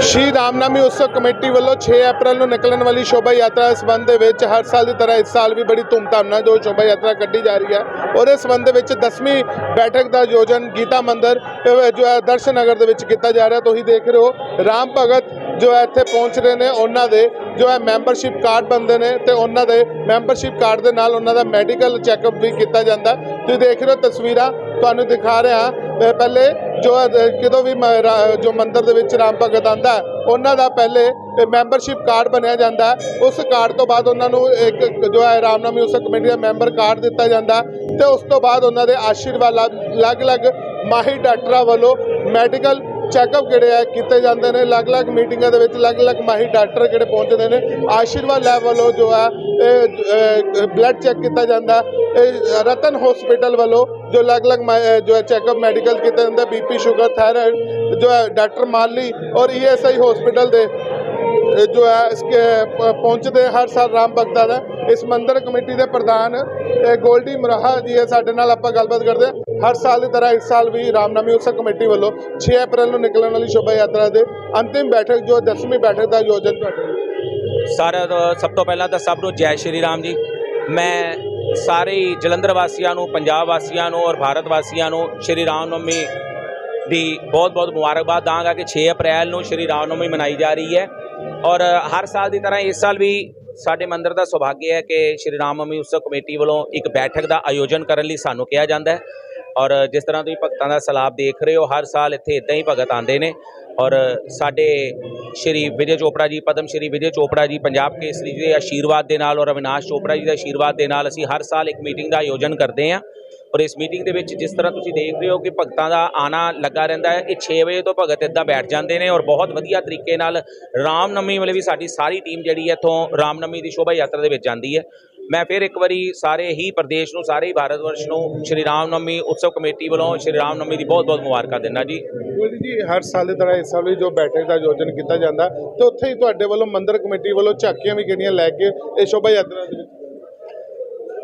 ਸ਼੍ਰੀ ਰਾਮਨਾਮੀ ਉਤਸਵ ਕਮੇਟੀ ਵੱਲੋਂ 6 ਅਪ੍ਰੈਲ ਨੂੰ ਨਿਕਲਣ ਵਾਲੀ ਸ਼ੋਭਾ ਯਾਤਰਾ ਦੇ ਸੰਬੰਧ ਦੇ ਵਿੱਚ ਹਰ ਸਾਲ ਦੀ ਤਰ੍ਹਾਂ ਇਸ ਸਾਲ ਵੀ ਬੜੀ ਧੂਮਧਾਮ ਨਾਲ ਜੋ ਸ਼ੋਭਾ ਯਾਤਰਾ ਕੱਢੀ ਜਾ ਰਹੀ ਹੈ ਉਹਦੇ ਸੰਬੰਧ ਦੇ ਵਿੱਚ 10ਵੀਂ ਬੈਠਕ ਦਾ ਆਯੋਜਨ ਗੀਤਾ ਮੰਦਿਰ, ਜੋ ਹੈ ਦਰਸ਼ਨ ਨਗਰ ਦੇ ਵਿੱਚ ਕੀਤਾ ਜਾ ਰਿਹਾ। ਤੁਸੀਂ ਦੇਖ ਰਹੇ ਹੋ, ਰਾਮ ਭਗਤ ਜੋ ਹੈ, ਇੱਥੇ ਪਹੁੰਚ ਰਹੇ ਨੇ। ਉਹਨਾਂ ਦੇ ਜੋ ਹੈ ਮੈਂਬਰਸ਼ਿਪ ਕਾਰਡ ਬਣਦੇ ਨੇ ਤੇ ਉਹਨਾਂ ਦੇ ਮੈਂਬਰਸ਼ਿਪ ਕਾਰਡ ਦੇ ਨਾਲ ਉਹਨਾਂ ਦਾ ਮੈਡੀਕਲ ਚੈੱਕਅਪ ਵੀ ਕੀਤਾ ਜਾਂਦਾ। ਤੁਸੀਂ ਦੇਖ ਰਹੇ ਹੋ ਤਸਵੀਰਾਂ। ਤੁਹਾਨੂੰ ਦਿਖਾ ਰਿਹਾ ਪਹਿਲੇ ਜੋ ਕਿਦੋਂ ਵੀ ਮ- ਰਾ- ਜੋ ਮੰਦਿਰ ਦੇ ਵਿੱਚ ਰਾਮ ਭਗਤ ਆਂਦਾ ਉਹਨਾਂ ਦਾ ਪਹਿਲੇ ਮੈਂਬਰਸ਼ਿਪ ਕਾਰਡ ਬਣਿਆ ਜਾਂਦਾ ਉਸ ਕਾਰਡ ਤੋਂ ਬਾਅਦ ਉਹਨਾਂ ਨੂੰ ਇੱਕ ਜੋ ਹੈ ਰਾਮਨਾਮੀ ਉਸ ਕਮੇਟੀ ਦਾ ਮੈਂਬਰ ਕਾਰਡ ਦਿੱਤਾ ਜਾਂਦਾ ਹੈ। ਤੇ ਉਸ ਤੋਂ ਬਾਅਦ ਉਹਨਾਂ ਦੇ ਆਸ਼ੀਰਵਾਦ ਅਲੱਗ-ਅਲੱਗ ਮਾਹਿਰ ਡਾਕਟਰਾਂ ਵੱਲੋਂ ਮੈਡੀਕਲ ਚੈੱਕਅਪ ਜਿਹੜੇ ਆ, ਕੀਤੇ ਜਾਂਦੇ ਨੇ, ਅਲੱਗ-ਅਲੱਗ ਮੀਟਿੰਗਾਂ ਦੇ ਵਿੱਚ ਅਲੱਗ-ਅਲੱਗ ਮਾਹਿਰ ਡਾਕਟਰ ਜਿਹੜੇ ਪਹੁੰਚਦੇ ਨੇ, ਆਸ਼ੀਰਵਾਦ ਲੈਬ ਵੱਲੋਂ ਜੋ ਹੈ ਇਹ ਬਲੱਡ ਚੈੱਕ ਕੀਤਾ ਜਾਂਦਾ, ਇਹ ਰਤਨ ਹਸਪੀਟਲ ਵੱਲੋਂ ਜੋ ਅਲੱਗ-ਅਲੱਗ ਮਾ- ਜੋ ਹੈ ਚੈੱਕਅਪ ਮੈਡੀਕਲ ਕੀਤਾ ਜਾਂਦਾ ਬੀਪੀ ਸ਼ੂਗਰ ਥਾਇਰਾਇਡ ਜੋ ਹੈ ਡਾਕਟਰ ਮਾਲੀ ਔਰ ਈਐਸਆਈ ਹਸਪੀਟਲ ਦੇ ਜੋ ਹੈ, ਇਸਕੇ ਪਹੁੰਚਦੇ ਹਰ ਸਾਲ ਰਾਮ ਭਗਤਾ ਦਾ, ਇਸ ਮੰਦਰ ਕਮੇਟੀ ਦੇ ਪ੍ਰਧਾਨ ਗੋਲਡੀ ਮਰਾਹਾ ਜੀ ਹੈ, ਸਾਡੇ ਨਾਲ ਆਪਾਂ ਗੱਲਬਾਤ ਕਰਦੇ ਹਾਂ। ਹਰ ਸਾਲ ਦੀ ਤਰ੍ਹਾਂ ਇਸ ਸਾਲ ਵੀ ਰਾਮਨਾਮੀ ਉਤਸਵ ਕਮੇਟੀ ਵੱਲੋਂ 6 ਅਪ੍ਰੈਲ ਨੂੰ ਨਿਕਲਣ ਵਾਲੀ ਸ਼ੋਭਾ ਯਾਤਰਾ ਦੇ ਅੰਤਿਮ ਬੈਠਕ, ਜੋ 10ਵੀਂ ਬੈਠਕ ਦਾ ਆਯੋਜਨ ਤੁਹਾਡੇ ਸਾਰਾ ਸਭ ਤੋਂ ਪਹਿਲਾਂ ਤਾਂ ਸਭ ਨੂੰ ਜੈ ਸ਼੍ਰੀ ਰਾਮ ਜੀ। ਮੈਂ ਸਾਰੇ ਜਲੰਧਰ ਵਾਸੀਆਂ ਨੂੰ, ਪੰਜਾਬ ਵਾਸੀਆਂ ਨੂੰ ਔਰ ਭਾਰਤ ਵਾਸੀਆਂ ਨੂੰ ਸ਼੍ਰੀ ਰਾਮ ਨਵਮੀ ਦੀ ਬਹੁਤ-ਬਹੁਤ ਮੁਬਾਰਕਬਾਦ ਦਾਂਗਾ ਕਿ 6 ਅਪ੍ਰੈਲ ਨੂੰ ਸ਼੍ਰੀ ਰਾਮਨਵਮੀ ਮਨਾਈ ਜਾ ਰਹੀ ਹੈ। ਔਰ ਹਰ ਸਾਲ ਦੀ ਤਰ੍ਹਾਂ ਇਸ ਸਾਲ ਵੀ ਸਾਡੇ ਮੰਦਰ ਦਾ ਸੁਭਾਗਿਆ ਹੈ ਕਿ ਸ਼੍ਰੀ ਰਾਮ ਨਵਮੀ ਉਤਸਵ ਕਮੇਟੀ ਵੱਲੋਂ ਇੱਕ ਬੈਠਕ ਦਾ ਆਯੋਜਨ ਕਰਨ ਲਈ ਸਾਨੂੰ ਕਿਹਾ ਜਾਂਦਾ ਹੈ। ਔਰ ਜਿਸ ਤਰ੍ਹਾਂ ਤੁਸੀਂ ਭਗਤਾਂ ਦਾ ਸਲਾਬ ਦੇਖ ਰਹੇ ਹੋ, ਹਰ ਸਾਲ ਇੱਥੇ ਇਦਾਂ ਹੀ ਭਗਤ ਆਉਂਦੇ ਨੇ। ਔਰ ਸਾਡੇ ਸ਼੍ਰੀ ਵਿਜੇ ਚੋਪੜਾ ਜੀ, ਪਦਮ ਸ਼੍ਰੀ ਵਿਜੇ ਚੋਪੜਾ ਜੀ, ਪੰਜਾਬ ਕੇਸਰੀ ਜੀ ਦੇ ਆਸ਼ੀਰਵਾਦ ਦੇ ਨਾਲ ਔਰ ਅਵਿਨਾਸ਼ ਚੋਪੜਾ ਜੀ ਦੇ ਆਸ਼ੀਰਵਾਦ ਦੇ ਨਾਲ ਅਸੀਂ ਹਰ ਸਾਲ ਇੱਕ ਮੀਟਿੰਗ ਦਾ ਆਯੋਜਨ ਕਰਦੇ ਹਾਂ। ਔਰ ਇਸ ਮੀਟਿੰਗ ਦੇ ਵਿੱਚ ਜਿਸ ਤਰ੍ਹਾਂ ਤੁਸੀਂ ਦੇਖ ਰਹੇ ਹੋ ਕਿ ਭਗਤਾਂ ਦਾ ਆਣਾ ਲੱਗਾ ਰਹਿੰਦਾ ਹੈ, ਇਹ 6 ਵਜੇ ਤੋਂ ਭਗਤ ਇੱਦਾਂ ਬੈਠ ਜਾਂਦੇ ਨੇ ਔਰ ਬਹੁਤ ਵਧੀਆ ਤਰੀਕੇ ਨਾਲ ਰਾਮਨਵਮੀ ਵੇਲੇ ਵੀ ਸਾਡੀ ਸਾਰੀ ਟੀਮ ਜਿਹੜੀ ਹੈ ਇੱਥੋਂ ਰਾਮਨਵਮੀ ਦੀ ਸ਼ੋਭਾ ਯਾਤਰਾ ਦੇ ਵਿੱਚ ਜਾਂਦੀ ਹੈ। ਮੈਂ ਫਿਰ ਇੱਕ ਵਾਰੀ ਸਾਰੇ ਹੀ ਪ੍ਰਦੇਸ਼ ਨੂੰ, ਸਾਰੇ ਹੀ ਭਾਰਤ ਵਰਸ਼ ਨੂੰ ਸ਼੍ਰੀ ਰਾਮ ਰਾਮਨਵਮੀ ਉਤਸਵ ਕਮੇਟੀ ਵੱਲੋਂ ਸ਼੍ਰੀ ਰਾਮਨਵਮੀ ਦੀ ਬਹੁਤ ਬਹੁਤ ਮੁਬਾਰਕਾਂ ਦਿੰਦਾ ਜੀ। ਗੋਲਡੀ ਜੀ, ਹਰ ਸਾਲ ਦੀ ਤਰ੍ਹਾਂ ਇਸ ਸਾਲ ਵੀ ਜੋ ਬੈਠਕ ਦਾ ਆਯੋਜਨ ਕੀਤਾ ਜਾਂਦਾ, ਤੇ ਉੱਥੇ ਹੀ ਤੁਹਾਡੇ ਵੱਲੋਂ ਮੰਦਰ ਕਮੇਟੀ ਵੱਲੋਂ ਝਾਕੀਆਂ ਵੀ ਕਿਹੜੀਆਂ ਲੈ ਕੇ ਇਹ ਸ਼ੋਭਾ ਯਾਤਰਾ ਦੇ ਵਿੱਚ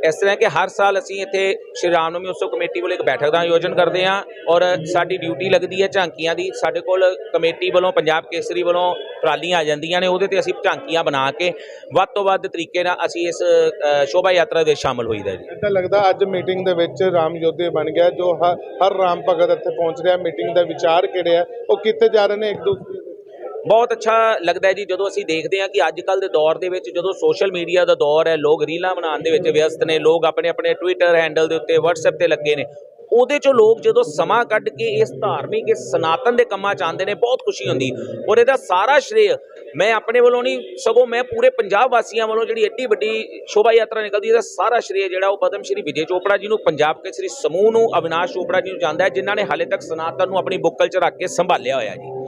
ਇਸ ਤਰ੍ਹਾਂ ਕਿ ਹਰ ਸਾਲ ਅਸੀਂ ਇੱਥੇ ਸ਼੍ਰੀ ਰਾਮਨਵਮੀ ਉਤਸਵ ਕਮੇਟੀ ਵੱਲੋਂ ਇੱਕ ਬੈਠਕ ਦਾ ਆਯੋਜਨ ਕਰਦੇ ਹਾਂ ਔਰ ਸਾਡੀ ਡਿਊਟੀ ਲੱਗਦੀ ਹੈ ਝਾਂਕੀਆਂ ਦੀ। ਸਾਡੇ ਕੋਲ ਕਮੇਟੀ ਵੱਲੋਂ ਪੰਜਾਬ ਕੇਸਰੀ ਵੱਲੋਂ ਟਰਾਲੀਆਂ ਆ ਜਾਂਦੀਆਂ ਨੇ, ਉਹਦੇ ਤੇ ਅਸੀਂ ਝਾਂਕੀਆਂ ਬਣਾ ਕੇ ਵੱਧ ਤੋਂ ਵੱਧ ਤਰੀਕੇ ਨਾਲ ਅਸੀਂ ਇਸ ਸ਼ੋਭਾ ਯਾਤਰਾ ਦੇ ਵਿੱਚ ਸ਼ਾਮਲ ਹੋਈਦਾ ਜੀ। ਇੱਦਾਂ ਲੱਗਦਾ ਅੱਜ ਮੀਟਿੰਗ ਦੇ ਵਿੱਚ ਰਾਮ ਯੋਧੇ ਬਣ ਗਿਆ, ਜੋ ਹ- ਹਰ ਰਾਮ ਭਗਤ ਇੱਥੇ ਪਹੁੰਚ ਰਿਹਾ। ਮੀਟਿੰਗ ਦਾ ਵਿਚਾਰ ਕਿਹੜੇ ਆ? ਉਹ ਕਿੱਥੇ ਜਾ ਰਹੇ ਨੇ? ਇੱਕ ਦੂਸਰੇ ਬਹੁਤ ਅੱਛਾ ਲੱਗਦਾ ਜੀ। ਜਦੋਂ ਅਸੀਂ ਦੇਖਦੇ ਹਾਂ ਕਿ ਅੱਜ ਕੱਲ ਦੇ ਦੌਰ ਦੇ ਵਿੱਚ ਜਦੋਂ ਸੋਸ਼ਲ ਮੀਡੀਆ ਦਾ ਦੌਰ ਹੈ, ਲੋਕ ਰੀਲਾਂ ਬਣਾਉਣ ਦੇ ਵਿੱਚ ਵਿਅਸਤ ਨੇ, ਲੋਕ ਆਪਣੇ ਆਪਣੇ ਟਵਿੱਟਰ ਹੈਂਡਲ ਦੇ ਉੱਤੇ, WhatsApp ਤੇ ਲੱਗੇ ਨੇ। ਉਹਦੇ ਚੋਂ ਲੋਕ ਜਦੋਂ ਸਮਾਂ ਕੱਢ ਕੇ ਇਸ ਧਾਰਮਿਕ, ਇਸ ਸਨਾਤਨ ਦੇ ਕੰਮਾਂ ਚ ਆਉਂਦੇ ਨੇ, ਬਹੁਤ ਖੁਸ਼ੀ ਹੁੰਦੀ। ਔਰ ਇਹਦਾ ਸਾਰਾ ਸ਼੍ਰੇਅ ਮੈਂ ਆਪਣੇ ਵੱਲੋਂ ਨਹੀਂ, ਸਗੋਂ ਮੈਂ ਪੂਰੇ ਪੰਜਾਬ ਵਾਸੀਆਂ ਵੱਲੋਂ ਜਿਹੜੀ ਐਡੀ ਵੱਡੀ ਸ਼ੋਭਾ ਯਾਤਰਾ ਨਿਕਲਦੀ ਇਹਦਾ ਸਾਰਾ ਸ਼੍ਰੇਅ ਜਿਹੜਾ ਉਹ ਪਦਮ ਸ਼੍ਰੀ ਵਿਜੇ ਚੋਪੜਾ ਜੀ ਨੂੰ, ਪੰਜਾਬ ਕੇਸਰੀ ਸਮੂਹ ਨੂੰ, ਅਵਿਨਾਸ਼ ਚੋਪੜਾ ਜੀ ਨੂੰ ਜਾਂਦਾ ਹੈ, ਜਿਨ੍ਹਾਂ ਨੇ ਹਾਲੇ ਤੱਕ ਸਨਾਤਨ ਨੂੰ ਆਪਣੀ ਬੁੱਕਲ 'ਚ ਰੱਖ ਕੇ ਸੰਭਾਲਿਆ ਹੋਇਆ ਜੀ।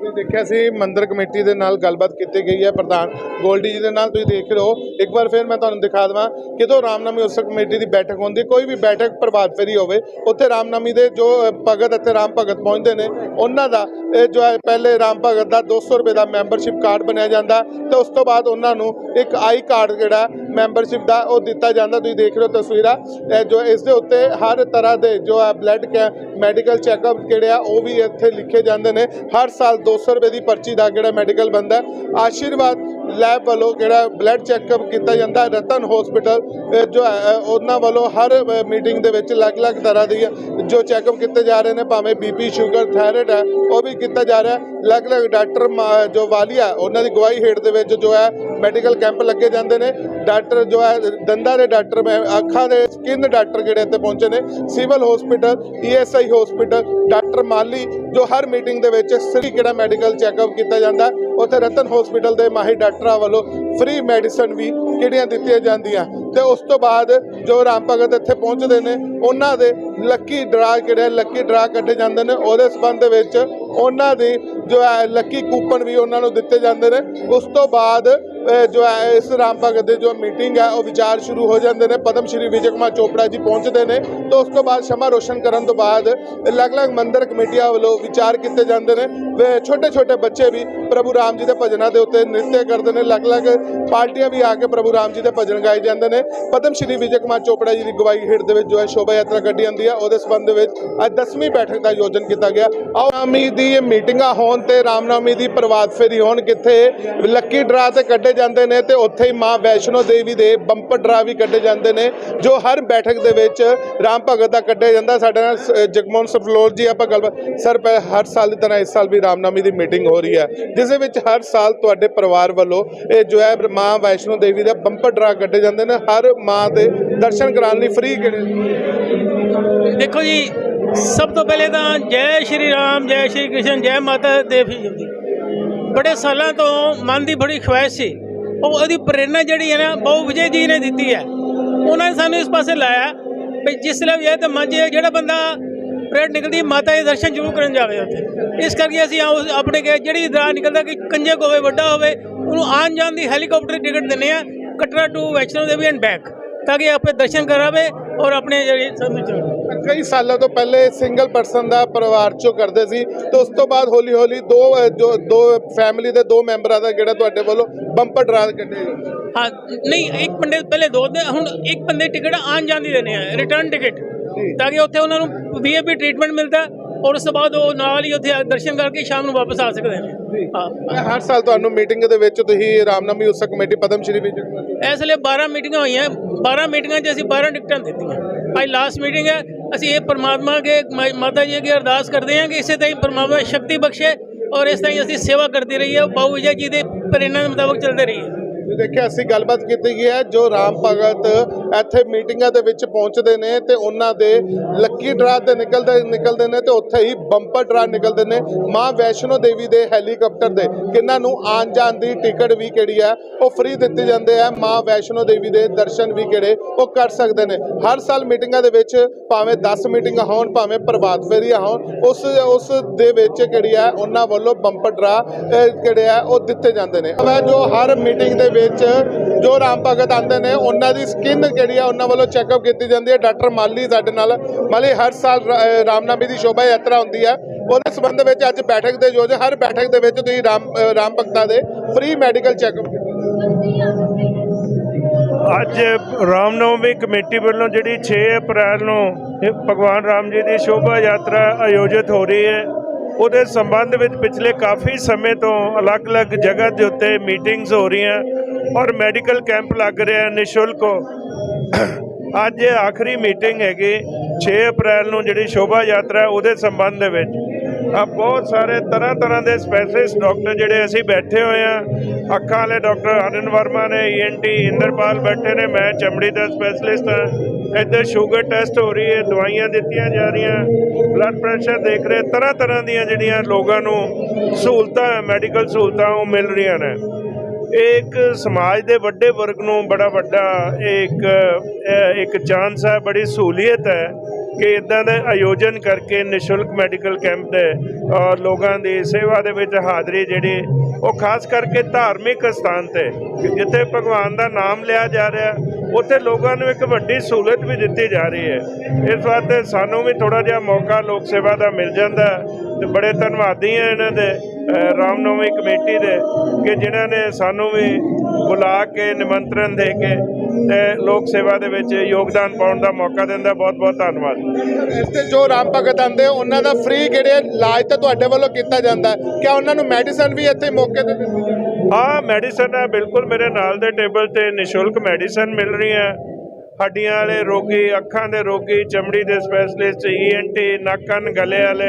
ਤੁਸੀਂ ਦੇਖਿਆ ਸੀ, ਮੰਦਰ ਕਮੇਟੀ ਦੇ ਨਾਲ ਗੱਲਬਾਤ ਕੀਤੀ ਗਈ ਹੈ, ਪ੍ਰਧਾਨ ਗੋਲਡੀ ਜੀ ਦੇ ਨਾਲ, ਤੁਸੀਂ ਦੇਖ ਰਹੇ ਹੋ। ਇੱਕ ਵਾਰ ਫਿਰ ਮੈਂ ਤੁਹਾਨੂੰ ਦਿਖਾ ਦਵਾਂ ਕਿਦੋਂ ਰਾਮਨਾਮੀ ਉਸ ਕਮੇਟੀ ਦੀ ਬੈਠਕ ਹੁੰਦੀ ਕੋਈ ਵੀ ਬੈਠਕ ਪ੍ਰਭਾਤ ਫੇਰੀ ਹੋਵੇ, ਉੱਥੇ ਰਾਮਨਾਮੀ ਦੇ ਜੋ ਭਗਤ ਅਤੇ ਰਾਮ ਭਗਤ ਪਹੁੰਚਦੇ ਨੇ, ਉਹਨਾਂ ਦਾ, ਇਹ ਜੋ ਹੈ, ਪਹਿਲੇ ਰਾਮ ਭਗਤ ਦਾ 200 ਰੁਪਏ ਦਾ ਮੈਂਬਰਸ਼ਿਪ ਕਾਰਡ ਬਣਿਆ ਜਾਂਦਾ, ਤੇ ਉਸ ਤੋਂ ਬਾਅਦ ਉਹਨਾਂ ਨੂੰ ਇੱਕ ਆਈ ਕਾਰਡ ਜਿਹੜਾ ਮੈਂਬਰਸ਼ਿਪ ਦਾ ਉਹ ਦਿੱਤਾ ਜਾਂਦਾ, ਤੁਸੀਂ ਦੇਖ ਰਹੇ ਹੋ ਤਸਵੀਰਾਂ। ਇਹ ਜੋ ਇਸ ਦੇ ਉੱਤੇ ਹਰ ਤਰ੍ਹਾਂ ਦੇ ਜੋ ਹੈ ਬਲੱਡ ਕੈਂਪ ਮੈਡੀਕਲ ਚੈੱਕਅਪ ਕਿਹੜੇ ਆ, ਉਹ ਵੀ ਇੱਥੇ ਲਿਖੇ ਜਾਂਦੇ ਨੇ। ਹਰ ਸਾਲ 200 ਰੁਪਏ ਦੀ ਪਰਚੀ ਦਾ ਜਿਹੜਾ ਮੈਡੀਕਲ ਬੰਦਾ ਆਸ਼ੀਰਵਾਦ ਲੈਬ ਵੱਲੋਂ ਜਿਹੜਾ ਬਲੱਡ ਚੈੱਕਅਪ ਕੀਤਾ ਜਾਂਦਾ, ਰਤਨ ਹਸਪੀਟਲ ਜੋ ਹੈ ਉਹਨਾਂ ਵੱਲੋਂ ਹਰ ਮੀਟਿੰਗ ਦੇ ਵਿੱਚ ਅਲੱਗ-ਅਲੱਗ ਤਰ੍ਹਾਂ ਦੀ ਜੋ ਚੈੱਕਅਪ ਕੀਤੇ ਜਾ ਰਹੇ ਨੇ, ਭਾਵੇਂ ਬੀਪੀ ਸ਼ੂਗਰ ਥਾਇਰਾਇਡ ਹੈ, ਉਹ ਵੀ ਕੀਤਾ ਜਾ ਰਿਹਾ ਅਲੱਗ-ਅਲੱਗ ਡਾਕਟਰ, ਮਾ- ਜੋ ਵਾਲੀਆ ਉਹਨਾਂ ਦੀ ਗਵਾਹੀ ਹੇਠ ਦੇ ਵਿੱਚ ਜੋ ਹੈ ਮੈਡੀਕਲ ਕੈਂਪ ਲੱਗੇ ਜਾਂਦੇ ਨੇ। ਡਾਕਟਰ ਜੋ ਹੈ, ਦੰਦਾਂ ਦੇ ਡਾਕਟਰ, ਮੈਂ, ਅੱਖਾਂ ਦੇ ਸਕਿਨ ਡਾਕਟਰ ਜਿਹੜੇ ਇੱਥੇ ਪਹੁੰਚੇ ਨੇ civil hospital ESI hospital doctor ਮਾਲੀ, ਜੋ ਹਰ ਮੀਟਿੰਗ ਦੇ ਵਿੱਚ ਸਰੀ ਕਿਹੜਾ ਮੈਡੀਕਲ ਚੈੱਕਅਪ ਕੀਤਾ ਜਾਂਦਾ ਉੱਥੇ ਰਤਨ ਹਸਪੀਟਲ ਦੇ ਮਾਹਿਰ ਡਾਕਟਰ ਵੱਲੋਂ ਫ੍ਰੀ ਮੈਡੀਸਨ ਵੀ ਕਿਹੜੀਆਂ ਦਿੱਤੀਆਂ ਜਾਂਦੀਆਂ ਤੇ ਉਸ ਤੋਂ ਬਾਅਦ ਜੋ ਰਾਮ ਭਗਤ ਇੱਥੇ ਪਹੁੰਚਦੇ ਨੇ, ਉਹਨਾਂ ਦੇ ਲੱਕੀ ਡਰਾ ਕਿਹੜੇ ਲੱਕੀ ਡਰਾ ਕੱਢੇ ਜਾਂਦੇ ਨੇ। ਉਹਦੇ ਸਬੰਧ ਵਿੱਚ ਉਹਨਾਂ ਦੀ ਜੋ ਹੈ ਲੱਕੀ ਕੂਪਨ ਵੀ ਉਹਨਾਂ ਨੂੰ ਦਿੱਤੇ ਜਾਂਦੇ ਨੇ। ਉਸ ਤੋਂ ਬਾਅਦ ਜੋ ਹੈ ਇਸ ਰਾਮ ਭਗਤ ਦੇ ਜੋ ਮੀਟਿੰਗ ਹੈ ਉਹ ਵਿਚਾਰ ਸ਼ੁਰੂ ਹੋ ਜਾਂਦੇ ਨੇ। ਪਦਮ ਸ਼੍ਰੀ ਵਿਜੇ ਕੁਮਾਰ ਚੋਪੜਾ ਜੀ ਪਹੁੰਚਦੇ ਨੇ ਤੇ ਉਸ ਤੋਂ ਬਾਅਦ ਸ਼ਮਾ ਰੋਸ਼ਨ ਕਰਨ ਤੋਂ ਬਾਅਦ ਅਲੱਗ-ਅਲੱਗ ਮੰਦਰ ਕਮੇਟੀਆਂ ਵੱਲੋਂ ਵਿਚਾਰ ਕੀਤੇ ਜਾਂਦੇ ਨੇ। ਛੋਟੇ ਛੋਟੇ ਬੱਚੇ ਵੀ ਪ੍ਰਭੂ ਰਾਮ ਜੀ ਦੇ ਭਜਨਾਂ ਦੇ ਉੱਤੇ ਨ੍ਰਿਤਯ ਕਰਦੇ ਨੇ। ਅਲੱਗ-ਅਲੱਗ ਪਾਰਟੀਆਂ ਵੀ ਆ ਕੇ ਪ੍ਰਭੂ ਰਾਮ ਜੀ ਦੇ ਭਜਨ ਗਾਏ ਜਾਂਦੇ ਨੇ। ਪਦਮ ਸ਼੍ਰੀ ਵਿਜੇ ਕੁਮਾਰ ਚੋਪੜਾ ਜੀ ਦੀ ਗਵਾਈ ਹੇਠ ਦੇ ਵਿੱਚ ਜੋ ਹੈ ਸ਼ੋਭਾ ਯਾਤਰਾ ਕੱਢੀ ਜਾਂਦੀ ਹੈ। ਉਹਦੇ ਸੰਬੰਧ ਵਿੱਚ ਅੱਜ 10ਵੀਂ ਬੈਠਕ ਦਾ ਆਯੋਜਨ ਕੀਤਾ ਗਿਆ। ਆਓ ਰਾਮੀ ਦੀ ਇਹ ਮੀਟਿੰਗਾਂ ਹੋਣ ਤੇ ਰਾਮਨਾਮੀ ਦੀ ਪ੍ਰਵਾਦ ਫੇਰੀ ਹੋਣ ਕਿੱਥੇ ਲੱਕੀ ਡਰਾ ਤੇ ਕੱਢੇ ਜਾਂਦੇ ਨੇ ਤੇ ਉੱਥੇ ਹੀ ਮਾਂ ਵੈਸ਼ਨੋ ਦੇਵੀ ਦੇ ਬੰਪਰ ਡਰਾ ਵੀ ਕੱਢੇ ਜਾਂਦੇ ਨੇ, ਜੋ ਹਰ ਬੈਠਕ ਦੇ ਵਿੱਚ ਰਾਮ ਭਗਤ ਦਾ ਕੱਢਿਆ ਜਾਂਦਾ। ਸਾਡੇ ਨਾਲ ਸ- ਜਗਮੋਹਨ ਸਫਲੋਰ ਜੀ, ਆਪਾਂ ਗੱਲਬਾਤ ਸਰ ਹਰ ਸਾਲ ਦੀ ਤਰ੍ਹਾਂ ਇਸ ਸਾਲ ਵੀ ਰਾਮਨਾਮੀ ਦੀ ਮੀਟਿੰਗ ਹੋ ਰਹੀ ਹੈ। ਜਿਸ ਦੇ ਵਿੱਚ ਹਰ ਸਾਲ ਤੁਹਾਡੇ ਪਰਿਵਾਰ ਵੱਲੋਂ ਇਹ ਜੋ ਹੈ ਮਾਂ ਵੈਸ਼ਨੋ ਦੇਵੀ ਦਾ ਬੰਪਰ ਡਰਾ ਕੱਢੇ ਜਾਂਦੇ ਨੇ, ਹਰ ਮਾਂ ਦੇ ਦਰਸ਼ਨ ਕਰਾਉਣ ਲਈ ਫ੍ਰੀ ਦੇਖੋ ਜੀ, ਸਭ ਤੋਂ ਪਹਿਲੇ ਤਾਂ ਜੈ ਸ਼੍ਰੀ ਰਾਮ, ਜੈ ਸ਼੍ਰੀ ਕ੍ਰਿਸ਼ਨ, ਜੈ ਮਾਤਾ ਦੇਵੀ ਜੀ ਬੜੇ ਸਾਲਾਂ ਤੋਂ ਮਨ ਦੀ ਬੜੀ ਖੁਆਇਸ਼ ਸੀ। ਉਹ ਉਹਦੀ ਪ੍ਰੇਰਣਾ ਜਿਹੜੀ ਹੈ ਨਾ, ਬਹੁ ਵਿਜੇ ਜੀ ਨੇ ਦਿੱਤੀ ਹੈ। ਉਹਨਾਂ ਨੇ ਸਾਨੂੰ ਇਸ ਪਾਸੇ ਲਾਇਆ ਵੀ ਜਿਸ ਲਈ ਵੀ ਹੈ ਤਾਂ ਮੰਜੇ ਜਿਹੜਾ ਬੰਦਾ ਪਰੇਡ ਨਿਕਲਦੀ, ਮਾਤਾ ਦੇ ਦਰਸ਼ਨ ਜ਼ਰੂਰ ਕਰਨ ਜਾਵੇ ਉੱਥੇ। ਇਸ ਕਰਕੇ ਅਸੀਂ ਆ- ਆਪਣੇ ਕੇ ਜਿਹੜੀ ਰਾਹ ਨਿਕਲਦਾ ਕਿ ਕੰਜਕ ਹੋਵੇ ਵੱਡਾ ਹੋਵੇ, ਉਹਨੂੰ ਆਉਣ ਜਾਣ ਦੀ ਹੈਲੀਕਾਪਟਰ ਟਿਕਟ ਦਿੰਦੇ ਆ Katra to Vaishno Devi and back ਤਾਂ ਕਿ ਆਪਣੇ ਦਰਸ਼ਨ ਕਰਾਵੇ ਔਰ ਆਪਣੇ ਜਿਹੜੇ ਸਾਨੂੰ ਚੜ੍ਹਾਵੇ ਕਈ ਸਾਲਾਂ ਤੋਂ ਪਹਿਲੇ ਸਿੰਗਲ ਪਰਸਨ ਦਾ ਪਰਿਵਾਰ ਚੋਂ ਕਰਦੇ ਸੀ ਤੇ ਉਸ ਤੋਂ ਬਾਅਦ ਹੌਲੀ ਹੌਲੀ ਦੋ ਅ, ਜੋ ਦੋ ਫੈਮਿਲੀ ਦੇ ਦੋ ਮੈਂਬਰਾਂ ਦਾ ਜਿਹੜਾ ਤੁਹਾਡੇ ਵੱਲੋਂ ਬੰਪਰ ਡਰਾ ਕੱਢੇ ਹਾਂ ਨਹੀਂ ਇੱਕ ਬੰਦੇ ਪਹਿਲੇ ਦੋ ਦੇ ਹੁਣ ਇੱਕ ਬੰਦੇ ਟਿਕਟ ਆਣ ਜਾਣ ਦੀ ਦੇਣੇ ਆ ਰਿਟਰਨ ਟਿਕਟ ਤਾਂ ਕਿ ਉੱਥੇ ਉਹਨਾਂ ਨੂੰ ਵੀਆਈਪੀ ਟ੍ਰੀਟਮੈਂਟ ਮਿਲਦਾ ਔਰ ਉਸ ਤੋਂ ਬਾਅਦ ਉਹ ਨਾਲ ਹੀ ਉੱਥੇ ਦਰਸ਼ਨ ਕਰਕੇ ਸ਼ਾਮ ਨੂੰ ਵਾਪਸ ਆ ਸਕਦੇ ਨੇ। ਹਾਂ। ਹਰ ਸਾਲ ਤੁਹਾਨੂੰ ਮੀਟਿੰਗ ਦੇ ਵਿੱਚ ਤੁਸੀਂ ਰਾਮਨਾਮੀ ਉਤਸਵ ਕਮੇਟੀ ਪਦਮ ਸ਼੍ਰੀ ਜੀ ਇਸ ਲਈ 12 ਮੀਟਿੰਗਾਂ ਹੋਈਆਂ 12 ਮੀਟਿੰਗਾਂ 'ਚ ਅਸੀਂ 12 ਟਿਕਟਾਂ ਦਿੱਤੀਆਂ। ਅੱਜ ਲਾਸਟ ਮੀਟਿੰਗ ਹੈ ਅਸੀਂ ਇਹ ਪਰਮਾਤਮਾ ਕੇ ਮਾਤਾ ਜੀ ਅੱਗੇ ਅਰਦਾਸ ਕਰਦੇ ਹਾਂ ਕਿ ਇਸੇ ਤਰ੍ਹਾਂ ਹੀ ਪਰਮਾਤਮਾ ਸ਼ਕਤੀ ਬਖਸ਼ੇ ਔਰ ਇਸ ਤਰ੍ਹਾਂ ਹੀ ਅਸੀਂ ਸੇਵਾ ਕਰਦੇ ਰਹੀਏ ਬਾਬੂ ਜੀ ਦੇ ਪ੍ਰੇਰਣਾ ਦੇ ਮੁਤਾਬਕ ਚੱਲਦੇ ਰਹੀਏ। ਦੇਖਿਆ ਅਸੀਂ ਗੱਲਬਾਤ ਕੀਤੀ ਗਈ ਹੈ ਜੋ ਰਾਮ ਭਗਤ ਇੱਥੇ ਮੀਟਿੰਗਾਂ ਦੇ ਵਿੱਚ ਪਹੁੰਚਦੇ ਨੇ ਤੇ ਉਹਨਾਂ ਦੇ ਲੱਕੀ ਡਰਾ ਤੇ ਨਿਕਲਦੇ ਨਿਕਲਦੇ ਨੇ ਤੇ ਉੱਥੇ ਹੀ ਬੰਪਰ ਡਰਾ ਨਿਕਲਦੇ ਨੇ ਮਾਂ ਵੈਸ਼ਨੋ ਦੇਵੀ ਦੇ ਹੈਲੀਕਾਪਟਰ ਦੇ ਕਿੰਨਾਂ ਨੂੰ ਆਉਣ ਜਾਣ ਦੀ ਟਿਕਟ ਵੀ ਕਿਹੜੀ ਹੈ ਉਹ ਫ੍ਰੀ ਦਿੱਤੀ ਜਾਂਦੇ ਆ ਮਾਂ ਵੈਸ਼ਨੋ ਦੇਵੀ ਦੇ ਦਰਸ਼ਨ ਵੀ ਕਿਹੜੇ ਉਹ ਕਰ ਸਕਦੇ ਨੇ। ਹਰ ਸਾਲ ਮੀਟਿੰਗਾਂ ਦੇ ਵਿੱਚ ਭਾਵੇਂ 10 ਮੀਟਿੰਗਾਂ ਹੋਣ ਭਾਵੇਂ ਪ੍ਰਭਾਤ ਫੇਰੀਆਂ ਹੋਣ ਉਸ ਉਸ ਦੇ ਵਿੱਚ ਕਿਹੜੀ ਹੈ ਉਹਨਾਂ ਵੱਲੋਂ ਬੰਪਰ ਡਰਾ ਅਹ, ਕਿਹੜੇ ਆ ਉਹ ਦਿੱਤੇ ਜਾਂਦੇ ਨੇ। ਜੋ ਹਰ ਮੀਟਿੰਗ ਦੇ ਵਿੱਚ ਜੋ ਰਾਮ ਭਗਤ ਆਉਂਦੇ ਨੇ, ਉਹਨਾਂ ਦੀ ਸਕਿਨ ਕਿਹੜੀ ਆ, ਉਹਨਾਂ ਵੱਲੋਂ ਚੈੱਕਅਪ ਕੀਤੀ ਜਾਂਦੀ ਹੈ। ਡਾਕਟਰ ਮਾਲੀ ਸਾਡੇ ਨਾਲ, ਮਾਲੀ ਹਰ ਸਾਲ ਰਾਮਨਾਮੀ ਦੀ ਸ਼ੋਭਾ ਯਾਤਰਾ ਹੁੰਦੀ ਹੈ ਉਹਦੇ ਸੰਬੰਧ ਵਿੱਚ ਅੱਜ ਬੈਠਕ ਦੇ ਜੋ ਹਰ ਬੈਠਕ ਦੇ ਵਿੱਚ ਤੁਸੀਂ ਰਾਮ ਰਾਮ ਭਗਤਾਂ ਦੇ ਫ੍ਰੀ ਮੈਡੀਕਲ ਚੈੱਕਅਪ ਅੱਜ ਰਾਮਨਵਮੀ ਕਮੇਟੀ ਵੱਲੋਂ ਜਿਹੜੀ 6 ਅਪ੍ਰੈਲ ਨੂੰ ਭਗਵਾਨ ਰਾਮ ਜੀ ਦੀ ਸ਼ੋਭਾ ਯਾਤਰਾ ਆਯੋਜਿਤ ਹੋ ਰਹੀ ਹੈ। ਉਹਦੇ ਸੰਬੰਧ ਵਿੱਚ ਪਿਛਲੇ ਕਾਫੀ ਸਮੇਂ ਤੋਂ ਅਲੱਗ-ਅਲੱਗ ਜਗ੍ਹਾ ਦੇ ਉੱਤੇ ਮੀਟਿੰਗਸ ਹੋ ਰਹੀਆਂ ਔਰ ਮੈਡੀਕਲ ਕੈਂਪ ਲੱਗ ਰਿਹਾ ਨਿਸ਼ੁਲਕ। ਅੱਜ ਇਹ ਆਖਰੀ ਮੀਟਿੰਗ ਹੈਗੀ 6 ਅਪ੍ਰੈਲ ਨੂੰ ਜਿਹੜੀ ਸ਼ੋਭਾ ਯਾਤਰਾ ਉਹਦੇ ਸੰਬੰਧ ਦੇ ਵਿੱਚ। ਆ ਬਹੁਤ ਸਾਰੇ ਤਰ੍ਹਾਂ ਤਰ੍ਹਾਂ ਦੇ ਸਪੈਸ਼ਲਿਸਟ ਡਾਕਟਰ ਜਿਹੜੇ ਅਸੀਂ ਬੈਠੇ ਹੋਏ ਆ ਅੱਖਾਂ ਵਾਲੇ ਡਾਕਟਰ ਅਨੰਦ ਵਰਮਾ ਨੇ ਈਐਨਟੀ ਇੰਦਰਪਾਲ ਬੈਠੇ ਨੇ, ਮੈਂ ਚਮੜੀ ਦਾ ਸਪੈਸ਼ਲਿਸਟ ਹਾਂ। ਇੱਧਰ ਸ਼ੂਗਰ ਟੈਸਟ ਹੋ ਰਹੀ ਹੈ, ਦਵਾਈਆਂ ਦਿੱਤੀਆਂ ਜਾ ਰਹੀਆਂ ਬਲੱਡ ਪ੍ਰੈਸ਼ਰ ਦੇਖ ਰਹੇ ਤਰ੍ਹਾਂ ਤਰ੍ਹਾਂ ਦੀਆਂ ਜਿਹੜੀਆਂ ਲੋਕਾਂ ਨੂੰ ਸਹੂਲਤਾਂ ਮੈਡੀਕਲ ਸਹੂਲਤਾਂ ਉਹ ਮਿਲ ਰਹੀਆਂ ਨੇ। ਇਹ ਇੱਕ ਸਮਾਜ ਦੇ ਵੱਡੇ ਵਰਗ ਨੂੰ ਬੜਾ ਵੱਡਾ ਇਹ ਇੱਕ ਇੱਕ ਚਾਂਸ ਹੈ, ਬੜੀ ਸਹੂਲੀਅਤ ਹੈ। ਕਿ ਇਦਾਂ ਦੇ ਆਯੋਜਨ ਕਰਕੇ ਨਿਸ਼ੁਲਕ ਮੈਡੀਕਲ ਕੈਂਪ ਦੇ ਔਰ ਲੋਕਾਂ ਦੀ ਸੇਵਾ ਦੇ ਵਿੱਚ ਹਾਜ਼ਰੀ ਜਿਹੜੀ, ਉਹ ਖਾਸ ਕਰਕੇ ਧਾਰਮਿਕ ਸਥਾਨ ਤੇ ਜਿੱਥੇ ਭਗਵਾਨ ਦਾ ਨਾਮ ਲਿਆ ਜਾ ਰਿਹਾ, ਉੱਥੇ ਲੋਕਾਂ ਨੂੰ ਇੱਕ ਵੱਡੀ ਸਹੂਲਤ ਵੀ ਦਿੱਤੀ ਜਾ ਰਹੀ ਹੈ। ਇਸ ਵਾਸਤੇ ਸਾਨੂੰ ਵੀ ਥੋੜਾ ਜਿਹਾ ਮੌਕਾ ਲੋਕ ਸੇਵਾ ਦਾ ਮਿਲ ਜਾਂਦਾ ਹੈ ਤੇ ਬੜੇ ਧੰਨਵਾਦੀ ਹਾਂ ਇਹਨਾਂ ਦੇ, ਅਹ ਕਮੇਟੀ ਦੇ, ਕਿ ਜਿਨ੍ਹਾਂ ਨੇ ਸਾਨੂੰ ਵੀ ਬੁਲਾ ਕੇ ਨਿਮੰਤਰਣ ਦੇ ਕੇ ਤੇ ਲੋਕ ਸੇਵਾ ਦੇ ਵਿੱਚ ਯੋਗਦਾਨ ਪਾਉਣ ਦਾ ਮੌਕਾ ਦਿੰਦਾ ਬਹੁਤ ਬਹੁਤ ਧੰਨਵਾਦ। ਇਸ ਤੇ ਜੋ ਰਾਮ ਭਗਤ ਆਉਂਦੇ ਉਹਨਾਂ ਦਾ ਫ੍ਰੀ ਕਿਹੜੇ ਇਲਾਜ ਤਾਂ ਤੁਹਾਡੇ ਵੱਲੋਂ ਕੀਤਾ ਜਾਂਦਾ। ਹੈ ਕਿਆ ਉਹਨਾਂ ਨੂੰ ਮੈਡੀਸਨ ਵੀ ਇੱਥੇ ਮੌਕੇ ਤੇ ਹੈ ਮੈਡੀਸਨ ਹੈ ਬਿਲਕੁਲ ਮੇਰੇ ਨਾਲ ਦੇ ਟੇਬਲ ਤੇ ਨਿਸ਼ੁਲਕ ਮੈਡੀਸਨ ਮਿਲ ਰਹੀ ਹੈ। ਹੱਡੀਆਂ ਵਾਲੇ ਰੋਗੀ ਅੱਖਾਂ ਦੇ ਰੋਗੀ ਚਮੜੀ ਦੇ ਸਪੈਸ਼ਲਿਸਟ ਈਐਨਟੀ ਨੱਕ ਕੰਨ ਗਲੇ ਵਾਲੇ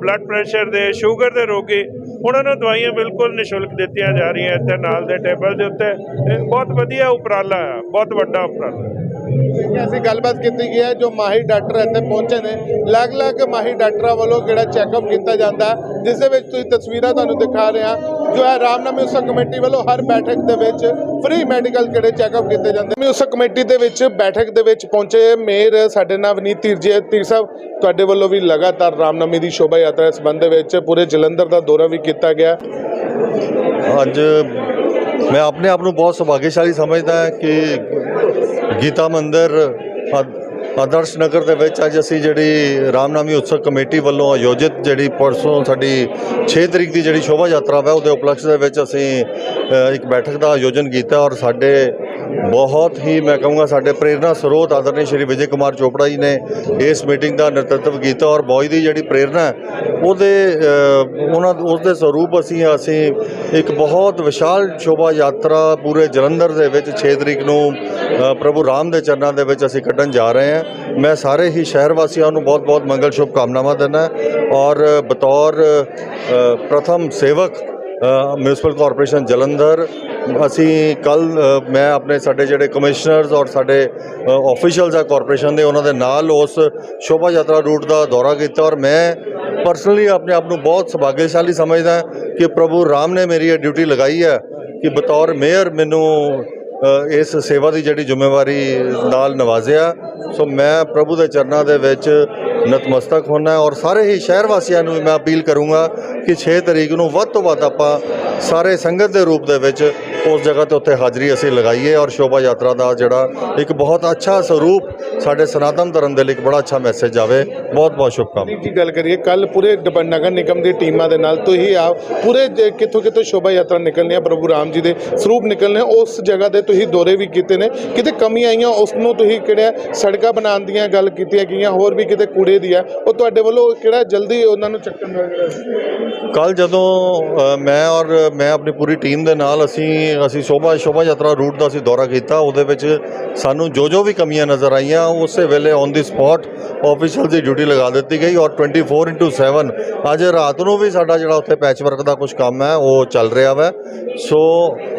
ਬਲੱਡ ਪ੍ਰੈਸ਼ਰ ਦੇ ਸ਼ੂਗਰ ਦੇ ਰੋਗੀ ਉਹਨਾਂ ਨੂੰ ਦਵਾਈਆਂ ਬਿਲਕੁਲ ਨਿਸ਼ੁਲਕ ਦਿੱਤੀਆਂ ਜਾ ਰਹੀਆਂ ਇੱਥੇ ਨਾਲ ਦੇ ਟੇਬਲ ਦੇ ਉੱਤੇ। ਇਹ ਬਹੁਤ ਵਧੀਆ ਉਪਰਾਲਾ ਹੈ ਬਹੁਤ ਵੱਡਾ ਉਪਰਾਲਾ। ਕਿ ਅਸੀਂ ਗੱਲਬਾਤ ਕੀਤੀ ਗਈ ਹੈ ਜੋ ਮਾਹਿਰ ਡਾਕਟਰ ਇੱਥੇ ਪਹੁੰਚੇ ਨੇ। ਅਲੱਗ-ਅਲੱਗ ਮਾਹਿਰ ਡਾਕਟਰਾਂ ਵੱਲੋਂ ਕਿਹੜਾ ਚੈੱਕਅਪ ਕੀਤਾ ਜਾਂਦਾ ਹੈ, ਜਿਸ ਦੇ ਵਿੱਚ ਤੁਸੀਂ ਤਸਵੀਰਾਂ ਤੁਹਾਨੂੰ ਦਿਖਾ ਰਹੇ ਹਾਂ ਜੋ ਹੈ ਰਾਮਨਾਮੀ ਉਤਸਵ ਕਮੇਟੀ ਵੱਲੋਂ ਹਰ ਬੈਠਕ ਦੇ ਵਿੱਚ ਫ੍ਰੀ ਮੈਡੀਕਲ ਕਿਹੜੇ ਚੈੱਕਅਪ ਕੀਤੇ ਜਾਂਦੇ ਨੇ। ਉਤਸਵ ਕਮੇਟੀ ਦੇ ਵਿੱਚ ਬੈਠਕ ਦੇ ਵਿੱਚ ਪਹੁੰਚੇ ਮੇਅਰ ਸਾਡੇ ਨਾਲ ਵਨੀਤ ਧੀਰ ਜੀ ਧੀਰ ਸਾਹਿਬ ਤੁਹਾਡੇ ਵੱਲੋਂ ਵੀ ਲਗਾਤਾਰ ਰਾਮਨਾਮੀ ਦੀ ਸ਼ੋਭਾ ਯਾਤਰਾ ਸੰਬੰਧ ਵਿੱਚ ਪੂਰੇ ਜਲੰਧਰ ਦਾ ਦੌਰਾ ਵੀ ਕੀਤਾ ਗਿਆ। ਅੱਜ ਮੈਂ ਆਪਣੇ ਆਪ ਨੂੰ ਬਹੁਤ ਸੁਭਾਗਿਆਸ਼ਾਲੀ ਸਮਝਦਾ ਕਿ ਗੀਤਾ ਮੰਦਿਰ ਆਦਰਸ਼ ਨਗਰ ਦੇ ਵਿੱਚ ਅੱਜ ਅਸੀਂ ਜਿਹੜੀ ਰਾਮਨਾਮੀ ਉਤਸਵ ਕਮੇਟੀ ਵੱਲੋਂ ਆਯੋਜਿਤ ਜਿਹੜੀ ਪਰਸੋਂ ਸਾਡੀ 6 ਤਰੀਕ ਦੀ ਜਿਹੜੀ ਸ਼ੋਭਾ ਯਾਤਰਾ ਵਾ, ਉਹਦੇ ਉਪਲਕਸ਼ ਦੇ ਵਿੱਚ ਅਸੀਂ ਇੱਕ ਬੈਠਕ ਦਾ ਆਯੋਜਨ ਕੀਤਾ ਔਰ ਸਾਡੇ ਬਹੁਤ ਹੀ ਮੈਂ ਕਹੂੰਗਾ ਸਾਡੇ ਪ੍ਰੇਰਣਾ ਸਰੋਤ ਆਦਰਨੀ ਸ਼੍ਰੀ ਵਿਜੇ ਕੁਮਾਰ ਚੋਪੜਾ ਜੀ ਨੇ ਇਸ ਮੀਟਿੰਗ ਦਾ ਨੇਤਰਤਵ ਕੀਤਾ ਔਰ ਬੋਈ ਦੀ ਜਿਹੜੀ ਪ੍ਰੇਰਣਾ ਉਹਦੇ ਉਹਨਾਂ ਉਸ ਦੇ ਸਰੂਪ ਅਸੀਂ ਅਸੀਂ ਇੱਕ ਬਹੁਤ ਵਿਸ਼ਾਲ ਸ਼ੋਭਾ ਯਾਤਰਾ ਪੂਰੇ ਜਲੰਧਰ ਦੇ ਵਿੱਚ 6 ਤਰੀਕ ਨੂੰ ਪ੍ਰਭੂ ਰਾਮ ਦੇ ਚਰਨਾਂ ਦੇ ਵਿੱਚ ਅਸੀਂ ਕੱਢਣ ਜਾ ਰਹੇ ਹਾਂ। ਮੈਂ ਸਾਰੇ ਹੀ ਸ਼ਹਿਰ ਵਾਸੀਆਂ ਨੂੰ ਬਹੁਤ-ਬਹੁਤ ਮੰਗਲ ਸ਼ੁਭ ਕਾਮਨਾਵਾਂ ਦਿੰਦਾ ਔਰ ਬਤੌਰ ਪ੍ਰਥਮ ਸੇਵਕ ਮਿਊਨਿਸਪਲ ਕਾਰਪੋਰੇਸ਼ਨ ਜਲੰਧਰ, ਅਸੀਂ ਕੱਲ ਮੈਂ ਆਪਣੇ ਸਾਡੇ ਜਿਹੜੇ ਕਮਿਸ਼ਨਰਸ ਔਰ ਸਾਡੇ ਆਫੀਸ਼ੀਅਲਸ ਆ ਕਾਰਪੋਰੇਸ਼ਨ ਦੇ, ਉਹਨਾਂ ਦੇ ਨਾਲ ਉਸ ਸ਼ੋਭਾ ਯਾਤਰਾ ਰੂਟ ਦਾ ਦੌਰਾ ਕੀਤਾ ਔਰ ਮੈਂ ਪਰਸਨਲੀ ਆਪਣੇ ਆਪ ਨੂੰ ਬਹੁਤ ਸੁਭਾਗਿਆਸ਼ਾਲੀ ਸਮਝਦਾ ਕਿ ਪ੍ਰਭੂ ਰਾਮ ਨੇ ਮੇਰੀ ਇਹ ਡਿਊਟੀ ਲਗਾਈ ਹੈ ਕਿ ਬਤੌਰ ਮੇਅਰ ਮੈਨੂੰ ਇਸ ਸੇਵਾ ਦੀ ਜਿਹੜੀ ਜ਼ਿੰਮੇਵਾਰੀ ਨਾਲ ਨਵਾਜ਼ਿਆ। ਸੋ ਮੈਂ ਪ੍ਰਭੂ ਦੇ ਚਰਨਾਂ ਦੇ ਵਿੱਚ ਨਤਮਸਤਕ ਹੋਣਾ ਔਰ ਸਾਰੇ ਹੀ ਸ਼ਹਿਰ ਵਾਸੀਆਂ ਨੂੰ ਵੀ ਮੈਂ ਅਪੀਲ ਕਰੂੰਗਾ ਕਿ 6 ਤਰੀਕ ਨੂੰ ਵੱਧ ਤੋਂ ਵੱਧ ਆਪਾਂ ਸਾਰੇ ਸੰਗਤ ਦੇ ਰੂਪ ਦੇ ਵਿੱਚ ਉਸ ਜਗ੍ਹਾ ਤੇ ਉੱਥੇ ਹਾਜ਼ਰੀ ਅਸੀਂ ਲਗਾਈਏ ਔਰ ਸ਼ੋਭਾ ਯਾਤਰਾ ਦਾ ਜਿਹੜਾ ਇੱਕ ਬਹੁਤ ਅੱਛਾ ਸਰੂਪ ਸਾਡੇ ਸਨਾਤਨ ਧਰਮ ਦੇ ਲਈ ਇੱਕ ਬੜਾ ਅੱਛਾ ਮੈਸੇਜ ਆਵੇ। ਬਹੁਤ ਬਹੁਤ ਸ਼ੁਭਕਾਮਨਾਵਾਂ। ਦੀ ਗੱਲ ਕਰੀਏ ਕੱਲ ਪੂਰੇ ਨਗਰ ਨਿਗਮ ਦੀ ਟੀਮਾਂ ਦੇ ਨਾਲ ਤੁਸੀਂ ਆ ਪੂਰੇ ਜ- ਕਿੱਥੋਂ ਕਿੱਥੋਂ ਸ਼ੋਭਾ ਯਾਤਰਾ ਨਿਕਲਣੀ ਆ ਪ੍ਰਭੂ ਰਾਮ ਜੀ ਦੇ ਸਰੂਪ ਨਿਕਲਣੇ ਉਸ ਜਗ੍ਹਾ ਤੇ ਤੁਸੀਂ ਦੌਰੇ ਵੀ ਕੀਤੇ ਨੇ। ਕਿਤੇ ਕਮੀ ਆਈਆਂ ਉਸ ਨੂੰ ਤੁਸੀਂ ਕਿਹੜਾ ਸੜਕਾਂ ਬਣਾਉਣ ਦੀਆਂ ਗੱਲ ਕੀਤੀਆਂ ਗਈਆਂ ਹੋਰ ਵੀ ਕਿਤੇ ਕੂੜੇ ਦੀ ਆ। ਉਹ ਤੁਹਾਡੇ ਵੱਲੋਂ ਕਿਹੜਾ ਜਲਦੀ ਉਹਨਾਂ ਨੂੰ ਚੱਕਣ ਦਾ ਕੱਲ ਜਦੋਂ ਮੈਂ ਔਰ ਮੈਂ ਆਪਣੀ ਪੂਰੀ ਟੀਮ ਦੇ ਨਾਲ ਅਸੀਂ ਅਸੀਂ ਸ਼ੋਭਾ ਸ਼ੋਭਾ ਯਾਤਰਾ ਰੂਟ ਦਾ ਅਸੀਂ ਦੌਰਾ ਕੀਤਾ। ਉਹਦੇ ਵਿੱਚ ਸਾਨੂੰ ਜੋ ਜੋ ਵੀ ਕਮੀਆਂ ਨਜ਼ਰ ਆਈਆਂ, ਉਸੇ ਵੇਲੇ ਔਨ ਦੀ ਸਪੌਟ ਆਫੀਸ਼ੀਅਲ ਦੀ ਡਿਊਟੀ ਲਗਾ ਦਿੱਤੀ ਗਈ ਔਰ 24/7 ਅੱਜ ਰਾਤ ਨੂੰ ਵੀ ਸਾਡਾ ਜਿਹੜਾ ਉੱਥੇ ਪੈਚ ਵਰਕ ਦਾ ਕੁਝ ਕੰਮ ਹੈ, ਉਹ ਚੱਲ ਰਿਹਾ ਵਾ। ਸੋ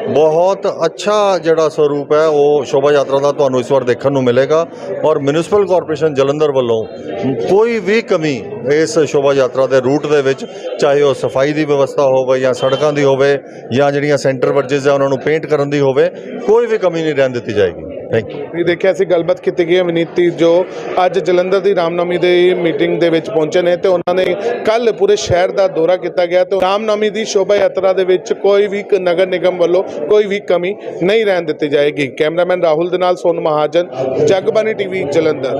ਬਹੁਤ ਅੱਛਾ ਜਿਹੜਾ ਸਰੂਪ ਹੈ, ਉਹ ਸ਼ੋਭਾ ਯਾਤਰਾ ਦਾ ਤੁਹਾਨੂੰ ਇਸ ਵਾਰ ਦੇਖਣ ਨੂੰ ਮਿਲੇਗਾ। ਔਰ ਮਿਊਨਿਸਪਲ ਕਾਰਪੋਰੇਸ਼ਨ ਜਲੰਧਰ ਵੱਲੋਂ ਕੋਈ ਵੀ ਕਮੀ ਇਸ ਸ਼ੋਭਾ ਯਾਤਰਾ ਦੇ ਰੂਟ ਦੇ ਵਿੱਚ, ਚਾਹੇ ਉਹ ਸਫ਼ਾਈ ਦੀ ਵਿਵਸਥਾ ਹੋਵੇ ਜਾਂ ਸੜਕਾਂ ਦੀ ਹੋਵੇ ਜਾਂ ਜਿਹੜੀਆਂ ਸੈਂਟਰ ਵਰਜਿਸ ਆ ਉਹਨਾਂ ਨੂੰ ਪੇਂਟ ਕਰਨ ਦੀ ਹੋਵੇ, ਕੋਈ ਵੀ ਕਮੀ ਨਹੀਂ ਰਹਿਣ ਦਿੱਤੀ ਜਾਏਗੀ। ਥੈਂਕ ਯੂ ਵੀ ਦੇਖਿਆ ਸੀ, ਗੱਲਬਾਤ ਕੀਤੀ ਗਈ ਹੈ ਵਿਨੀਤੀ, ਜੋ ਅੱਜ ਜਲੰਧਰ ਦੀ ਰਾਮਨਵਮੀ ਦੇ ਮੀਟਿੰਗ ਦੇ ਵਿੱਚ ਪਹੁੰਚੇ ਨੇ ਤੇ ਉਹਨਾਂ ਨੇ ਕੱਲ ਪੂਰੇ ਸ਼ਹਿਰ ਦਾ ਦੌਰਾ ਕੀਤਾ ਗਿਆ ਤੇ ਰਾਮਨਵਮੀ ਦੀ ਸ਼ੋਭਾ ਯਾਤਰਾ ਦੇ ਵਿੱਚ ਕੋਈ ਵੀ ਨਗਰ ਨਿਗਮ ਵੱਲੋਂ ਕੋਈ ਵੀ ਕਮੀ ਨਹੀਂ ਰਹਿਣ ਦਿੱਤੀ ਜਾਏਗੀ। ਕੈਮਰਾਮੈਨ ਰਾਹੁਲ ਦੇ ਨਾਲ ਸੋਨ ਮਹਾਜਨ ਜਗਬਾਨੀ ਟੀਵੀ, ਜਲੰਧਰ।